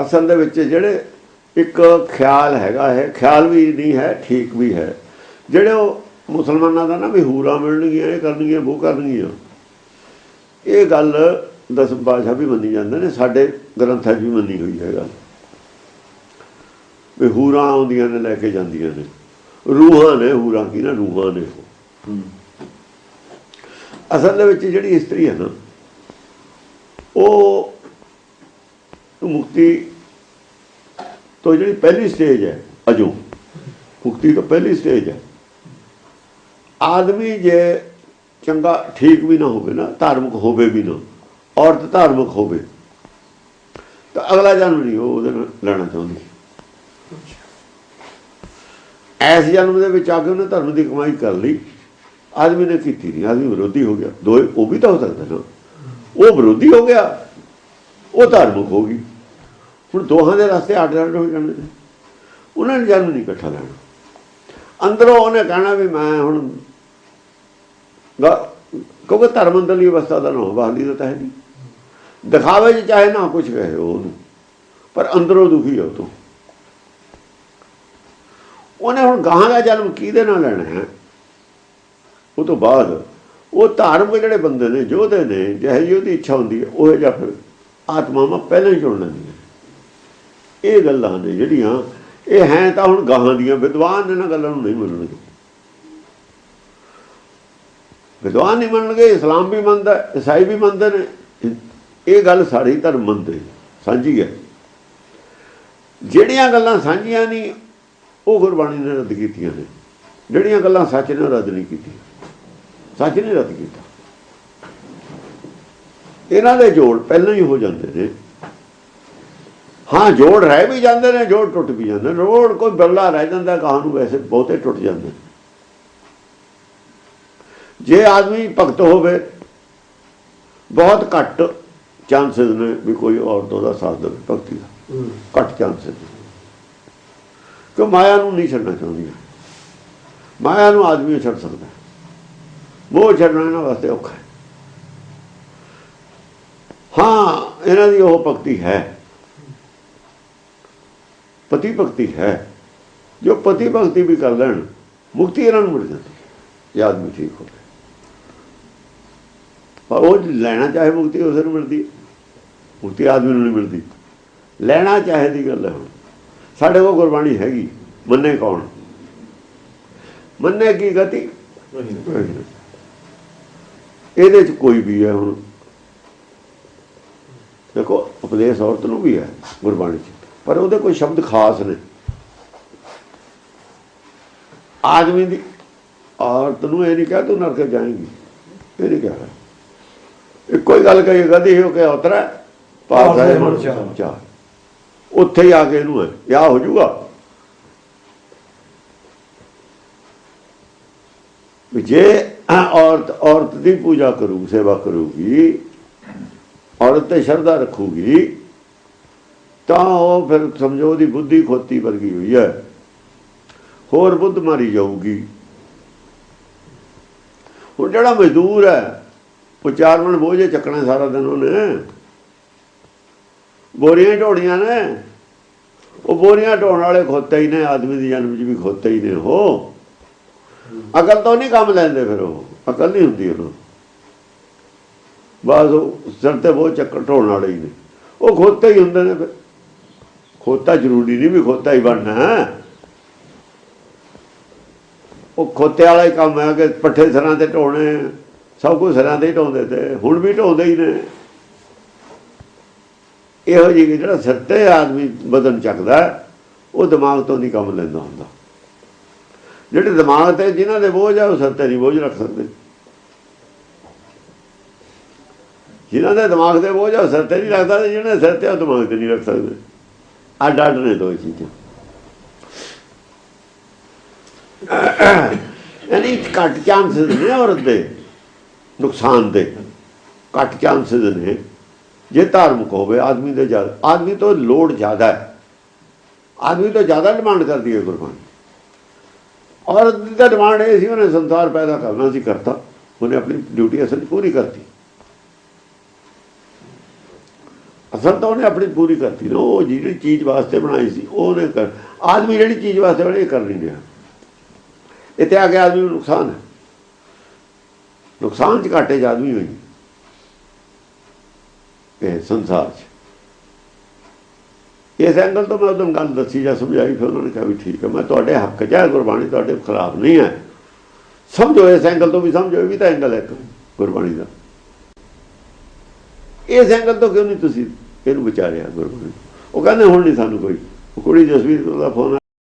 ਅਸਲ ਦੇ ਵਿੱਚ ਜਿਹੜੇ ਇੱਕ ਖਿਆਲ ਹੈਗਾ ਹੈ ਖਿਆਲ ਵੀ ਨਹੀਂ ਹੈ ਠੀਕ ਵੀ ਹੈ। ਜਿਹੜੇ ਉਹ ਮੁਸਲਮਾਨਾਂ ਦਾ ਨਾ ਵੀ ਹੂਰਾ ਮਿਲਣਗੀਆਂ ਇਹ ਕਰਨਗੀਆਂ ਉਹ ਕਰਨਗੀਆਂ। ਇਹ ਗੱਲ ਦਸਮ ਪਾਸ਼ਾ ਵੀ ਮੰਨੀ ਜਾਂਦੇ ਨੇ ਸਾਡੇ ਗ੍ਰੰਥਾਂ 'ਚ ਵੀ ਮੰਨੀ ਹੋਈ ਹੈ ਗੱਲ। ਵੀ ਹੂਰਾਂ ਆਉਂਦੀਆਂ ਨੇ ਲੈ ਕੇ ਜਾਂਦੀਆਂ ਨੇ। ਰੂਹਾਂ ਨੇ ਹੂਰਾਂ ਕੀ ਨਾ ਰੂਹਾਂ ਨੇ ਅਸਲ ਦੇ ਵਿੱਚ ਜਿਹੜੀ ਇਸਤਰੀ ਹੈ ਨਾ ਉਹ ਮੁਕਤੀ ਤੋਂ ਜਿਹੜੀ ਪਹਿਲੀ ਸਟੇਜ ਹੈ, ਅਜੋ, ਮੁਕਤੀ ਤੋਂ ਪਹਿਲੀ ਸਟੇਜ ਹੈ। ਆਦਮੀ ਜੇ ਚੰਗਾ ਠੀਕ ਵੀ ਨਾ ਹੋਵੇ ਨਾ, ਧਾਰਮਿਕ ਹੋਵੇ ਵੀ ਨਾ, ਔਰਤ ਧਾਰਮਿਕ ਹੋਵੇ, ਤਾਂ ਅਗਲਾ ਜਨਮ ਨਹੀਂ ਉਹ ਉਹਦੇ ਨਾਲ ਲੈਣਾ ਚਾਹੁੰਦੀ। ਐਸ ਜਨਮ ਦੇ ਵਿੱਚ ਆ ਕੇ ਉਹਨੇ ਧਰਮ ਦੀ ਕਮਾਈ ਕਰ ਲਈ। ਆਦਮੀ ਨੇ ਕੀਤੀ ਨਹੀਂ, ਆਦਮੀ ਵਿਰੋਧੀ ਹੋ ਗਿਆ। ਦੋਏ, ਉਹ ਵੀ ਤਾਂ ਹੋ ਸਕਦਾ ਨਾ। ਉਹ ਵਿਰੋਧੀ ਹੋ ਗਿਆ, ਉਹ ਧਾਰਮਿਕ ਹੋ ਗਈ। ਹੁਣ ਦੋਹਾਂ ਦੇ ਰਸਤੇ ਅੱਡ ਅੱਡ ਹੋ ਜਾਣੇ ਨੇ। ਉਹਨਾਂ ਨੇ ਜਨਮ ਨਹੀਂ ਇਕੱਠਾ ਲੈਣਾ। ਅੰਦਰੋਂ ਉਹਨੇ ਕਹਿਣਾ ਵੀ ਮੈਂ ਹੁਣ ਗ- ਕਿਉਂਕਿ ਧਰਮ ਅੰਦਰਲੀ ਅਵਸਥਾ ਦਾ ਨਾ ਹੋ ਬਾਹਰਲੀ ਤਾਂ ਹੈ ਨਹੀਂ। ਦਿਖਾਵੇ ਚ ਚਾਹੇ ਨਾ ਕੁਝ ਕਹੇ ਉਹਨੂੰ। ਪਰ ਅੰਦਰੋਂ ਦੁਖੀ ਹੋ ਤੂੰ। ਉਹਨੇ ਹੁਣ ਗਾਹਾਂ ਦਾ ਜਨਮ ਕਿਹਦੇ ਨਾਲ ਲੈਣਾ ਹੈ? ਉਹ ਤੋਂ ਬਾਅਦ ਉਹ ਧਾਰਮਿਕ ਜਿਹੜੇ ਬੰਦੇ ਨੇ, ਯੋਧੇ ਨੇ, ਜਿਹੇ ਜਿਹੀ ਉਹਦੀ ਇੱਛਾ ਹੁੰਦੀ ਹੈ, ਉਹ ਜਿਹਾ ਫਿਰ ਆਤਮਾਵਾਂ ਪਹਿਲਾਂ ਹੀ ਚੁਣ ਲੈਂਦੀਆਂ। ਇਹ ਗੱਲਾਂ ਨੇ ਜਿਹੜੀਆਂ, ਇਹ ਹੈ ਤਾਂ ਹੁਣ ਗਾਹਾਂ ਦੀਆਂ, ਵਿਦਵਾਨ ਇਹਨਾਂ ਗੱਲਾਂ ਨੂੰ ਨਹੀਂ ਮੰਨਣਗੇ। ਵਿਦਵਾਨ ਨਹੀਂ ਮੰਨਣਗੇ, ਇਸਲਾਮ ਵੀ ਮੰਨਦਾ ਈਸਾਈ ਵੀ ਮੰਨਦੇ ਨੇ। ਇਹ ਗੱਲ ਸਾਡੀ ਧਰਮ ਮੰਨਦੇ ਸਾਂਝੀ ਹੈ। ਜਿਹੜੀਆਂ ਗੱਲਾਂ ਸਾਂਝੀਆਂ ਨਹੀਂ, ਉਹ ਗੁਰਬਾਣੀ ਨੇ ਰੱਦ ਕੀਤੀਆਂ ਨੇ। ਜਿਹੜੀਆਂ ਗੱਲਾਂ ਸੱਚ ਨੇ ਰੱਦ ਨਹੀਂ ਕੀਤੀਆਂ। ਸੱਚ ਨੇ ਰੱਦ ਕੀਤਾ। ਇਹਨਾਂ ਦੇ ਜੋੜ ਪਹਿਲਾਂ ਹੀ ਹੋ ਜਾਂਦੇ ਨੇ। ਹਾਂ ਜੋੜ ਰਹਿ ਵੀ ਜਾਂਦੇ ਨੇ ਜੋੜ ਟੁੱਟ ਵੀ ਜਾਂਦੇ ਨੇ। ਰੋੜ ਕੋਈ ਬੱਲਾ ਰਹਿ ਜਾਂਦਾ ਕਹਾਂ ਨੂੰ ਵੈਸੇ ਬਹੁਤੇ ਟੁੱਟ ਜਾਂਦੇ ਜੇ ਆਦਮੀ ਭਗਤ ਹੋਵੇ ਬਹੁਤ ਘੱਟ ਚਾਂਸਸ ਨੇ ਵੀ ਕੋਈ ਔਰਤ ਉਹਦਾ ਸਾਥ ਦੇਵੇ ਭਗਤੀ ਦਾ। ਘੱਟ ਚਾਂਸਸ ਨੇ। ਕਿ ਮਾਇਆ ਨੂੰ ਨਹੀਂ ਛੱਡਣਾ ਚਾਹੁੰਦੀ ਮਾਇਆ ਨੂੰ ਆਦਮੀ ਛੱਡ ਸਕਦਾ। ਹੈ। ਮੋਹ ਛੱਡਣਾ ਇਹਨਾਂ ਵਾਸਤੇ ਔਖਾ ਹਾਂ ਇਹਨਾਂ ਦੀ ਉਹ ਭਗਤੀ ਹੈ। ਪਤੀ ਭਗਤੀ ਹੈ। ਜੋ ਪਤੀ ਭਗਤੀ ਵੀ ਕਰ ਲੈਣ, ਮੁਕਤੀ ਇਹਨਾਂ ਨੂੰ ਮਿਲ ਜਾਂਦੀ ਹੈ। ਜੇ ਆਦਮੀ ਠੀਕ ਹੋਵੇ ਪਰ ਉਹ ਲੈਣਾ ਚਾਹੇ ਮੁਕਤੀ, ਉਸੇ ਨੂੰ ਮਿਲਦੀ ਮੁਕਤੀ ਆਦਮੀ ਨੂੰ ਨਹੀਂ ਮਿਲਦੀ। ਲੈਣਾ ਚਾਹੇ ਦੀ ਗੱਲ ਹੈ ਹੁਣ। ਸਾਡੇ ਕੋਲ ਗੁਰਬਾਣੀ ਹੈਗੀ। ਮੰਨੇ ਕੌਣ? ਮੰਨੇ ਕੀ ਗਤੀ? ਇਹਦੇ ਚ ਕੋਈ ਵੀ ਹੈ ਹੁਣ। ਦੇਖੋ, ਉਪਦੇਸ਼ ਔਰਤ ਨੂੰ ਵੀ ਹੈ ਗੁਰਬਾਣੀ ਚ। ਪਰ ਉਹਦੇ ਕੋਈ ਸ਼ਬਦ ਖਾਸ ਨੇ। ਆਦਮੀ ਦੀ ਔਰਤ ਨੂੰ ਇਹ ਨਹੀਂ ਕਿਹਾ ਤੂੰ ਨਰਕ ਜਾਏਂਗੀ। ਇਹ ਨਹੀਂ ਕਿਹਾ ਇੱਕੋ ਹੀ ਗੱਲ ਕਹੀ ਗਦੀ ਹੋ। ਕੇ ਉਤਰਾ ਪਾਸ ਹੈ ਮਨ ਚਾਹ ਉੱਥੇ ਹੀ ਆ ਕੇ ਇਹਨੂੰ ਵਿਆਹ ਹੋ ਜਾਊਗਾ? ਵੀ ਜੇ ਔਰਤ ਔਰਤ ਦੀ ਪੂਜਾ ਕਰੂ ਸੇਵਾ ਕਰੂਗੀ ਔਰਤ ਤੇ ਸ਼ਰਧਾ ਰੱਖੂਗੀ ਤਾਂ ਉਹ ਫਿਰ ਸਮਝੋ ਉਹਦੀ ਬੁੱਧੀ ਖੋਤੀ ਵਰਗੀ ਹੋਈ ਹੈ। ਹੋਰ ਬੁੱਧ ਮਾਰੀ ਜਾਊਗੀ। ਹੁਣ ਜਿਹੜਾ ਮਜ਼ਦੂਰ ਹੈ, ਉਹ ਚਾਰ ਮਣ ਬੋਝੇ ਚੱਕਣਾ ਸਾਰਾ ਦਿਨ ਉਹਨੇ। ਬੋਰੀਆਂ ਢੋਣੀਆਂ ਨੇ। ਉਹ ਬੋਰੀਆਂ ਢੋਣ ਵਾਲੇ ਖੋਤੇ ਹੀ ਨੇ, ਆਦਮੀ ਦੀ ਜਨਮ 'ਚ ਵੀ ਖੋਤੇ ਹੀ ਨੇ ਉਹ। ਅਕਲ ਤੋਂ ਨਹੀਂ ਕੰਮ ਲੈਂਦੇ ਫਿਰ ਉਹ। ਅਕਲ ਨਹੀਂ ਹੁੰਦੀ ਉਹਨੂੰ। ਬਸ ਉਹ ਸਿਰ ਤੇ ਬਹੁਤ ਚੱਕਰ ਢੋਣ ਵਾਲੇ ਹੀ ਨੇ। ਉਹ ਖੋਤੇ ਹੀ ਹੁੰਦੇ ਨੇ ਫਿਰ। ਖੋਤਾ ਜ਼ਰੂਰੀ ਨਹੀਂ ਵੀ ਖੋਤਾ ਹੀ ਬਣਨਾ, ਹੈ। ਉਹ ਖੋਤੇ ਵਾਲਾ ਹੀ ਕੰਮ ਹੈ ਕਿ ਪੱਠੇ ਸਰਾਂ ਤੇ ਢੋਣੇ, ਸਭ ਕੁਝ ਸਰਾਂ ਤੇ ਹੀ ਢੋਂਦੇ ਤੇ, ਹੁਣ ਵੀ ਢੋਂਦੇ ਹੀ ਨੇ। ਇਹੋ ਜਿਹੀ ਜਿਹੜਾ ਸਿਰ ਤੇ ਆਦਮੀ ਬਦਨ ਚੱਕਦਾ, ਉਹ ਦਿਮਾਗ ਤੋਂ ਨਹੀਂ ਕੰਮ ਲੈਂਦਾ ਹੁੰਦਾ। ਜਿਹੜੇ ਦਿਮਾਗ ਤੇ ਜਿਨ੍ਹਾਂ ਦੇ ਬੋਝ ਆ, ਉਹ ਸਿਰ ਤੇ ਨਹੀਂ ਬੋਝ ਰੱਖ ਸਕਦੇ। ਜਿਨ੍ਹਾਂ ਦੇ ਦਿਮਾਗ ਤੇ ਬੋਝ ਆ, ਉਹ ਸਿਰ ਤੇ ਨਹੀਂ ਰੱਖਦਾ ਤੇ ਜਿਹਨਾਂ ਦੇ ਸਿਰ ਤੇ ਉਹ ਦਿਮਾਗ ਤੇ ਨਹੀਂ ਰੱਖ ਸਕਦੇ। ਅੱਡ ਅੱਡ ਨੇ ਦੋ ਚੀਜ਼ਾਂ ਯਾਨੀ ਘੱਟ ਚਾਂਸਸ ਨੇ ਔਰਤ ਦੇ ਨੁਕਸਾਨ ਦੇ ਘੱਟ ਚਾਂਸਸ ਨੇ ਜੇ ਧਾਰਮਿਕ ਹੋਵੇ ਆਦਮੀ ਦੇ ਜ਼ਿਆਦਾ ਆਦਮੀ ਤੋਂ ਲੋੜ ਜ਼ਿਆਦਾ ਹੈ ਆਦਮੀ ਤੋਂ ਜ਼ਿਆਦਾ ਡਿਮਾਂਡ ਕਰਦੀ ਹੈ ਗੁਰਬਾਣੀ ਔਰਤ ਦੀ ਤਾਂ ਡਿਮਾਂਡ ਇਹ ਸੀ ਉਹਨੇ ਸੰਸਾਰ ਪੈਦਾ ਕਰਨਾ ਸੀ ਕਰਤਾ ਉਹਨੇ ਆਪਣੀ ਡਿਊਟੀ ਅਸਲ 'ਚ ਪੂਰੀ ਕਰਤੀ ਅਸਲ ਤਾਂ ਉਹਨੇ ਆਪਣੀ ਪੂਰੀ ਕਰਤੀ। ਨਾ ਉਹ ਜਿਹੜੀ ਚੀਜ਼ ਵਾਸਤੇ ਬਣਾਈ ਸੀ, ਉਹਨੇ ਕਰ ਆਦਮੀ ਜਿਹੜੀ ਚੀਜ਼ ਵਾਸਤੇ ਬਣਾਈ, ਇਹ ਕਰ ਨਹੀਂ ਰਿਹਾ। ਇੱਥੇ ਆ ਕੇ ਆਦਮੀ ਨੂੰ ਨੁਕਸਾਨ ਹੈ। ਨੁਕਸਾਨ ਚ ਘਾਟੇ 'ਚ ਆਦਮੀ ਹੋਈ। ਇਹ ਸੰਸਾਰ 'ਚ। ਇਸ ਐਂਗਲ ਤੋਂ ਮੈਂ ਉਦੋਂ ਗੱਲ ਦੱਸੀ ਜਾਂ ਸਮਝਾਈ, ਫਿਰ ਉਹਨਾਂ ਨੇ ਕਿਹਾ ਵੀ ਠੀਕ ਹੈ। ਮੈਂ ਤੁਹਾਡੇ ਹੱਕ 'ਚ ਹੈ, ਗੁਰਬਾਣੀ ਤੁਹਾਡੇ ਖਿਲਾਫ ਨਹੀਂ ਹੈ। ਸਮਝੋ ਇਸ ਐਂਗਲ ਤੋਂ ਵੀ ਸਮਝੋ ਵੀ ਤਾਂ ਐਂਗਲ ਹੈ ਇੱਕ ਗੁਰਬਾਣੀ ਦਾ। ਇਸ ਐਂਗਲ ਤੋਂ ਕਿਉਂ ਨਹੀਂ ਤੁਸੀਂ? ਇਹਨੂੰ ਵਿਚਾਰਿਆ ਗੁਰਬਾਣੀ ਉਹ ਕਹਿੰਦੇ, ਹੁਣ ਨਹੀਂ ਸਾਨੂੰ ਕੋਈ। ਕੁੜੀ ਜਸਵੀਰ ਦਾ ਫੋਨ